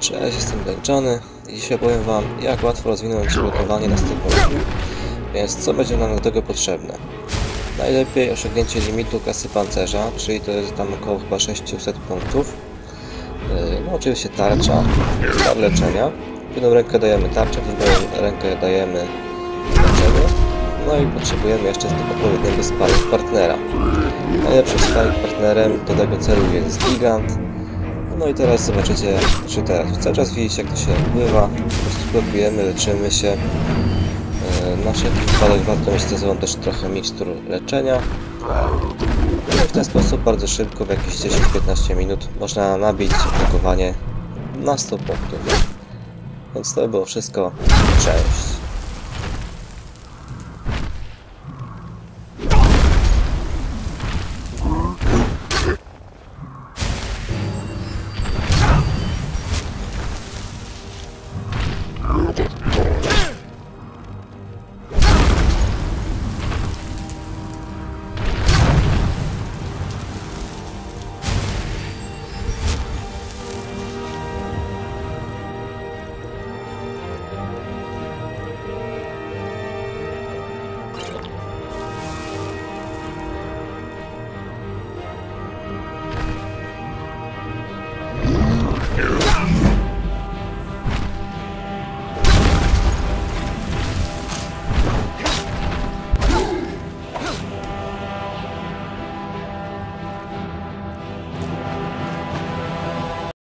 Cześć, jestem Black Johnny i dzisiaj powiem wam jak łatwo rozwinąć blokowanie na 100 punktów. Więc co będzie nam do tego potrzebne? Najlepiej osiągnięcie limitu kasy pancerza, czyli to jest tam około chyba 600 punktów. Yy, No oczywiście tarcza, star leczenia. W jedną rękę dajemy tarczę, w drugą rękę dajemy leczenie. No i potrzebujemy jeszcze odpowiedniego sparring partnera. Najlepszym sparring partnerem do tego celu jest gigant. No i teraz zobaczycie, czy teraz cały czas widzicie jak to się odbywa. Po prostu blokujemy, leczymy się. E, Na wszelki wypadek warto mieć ze sobą też trochę mikstur leczenia. No i w ten sposób bardzo szybko, w jakieś 10-15 minut można nabić blokowanie na 100 punktów. Więc to było wszystko. Cześć.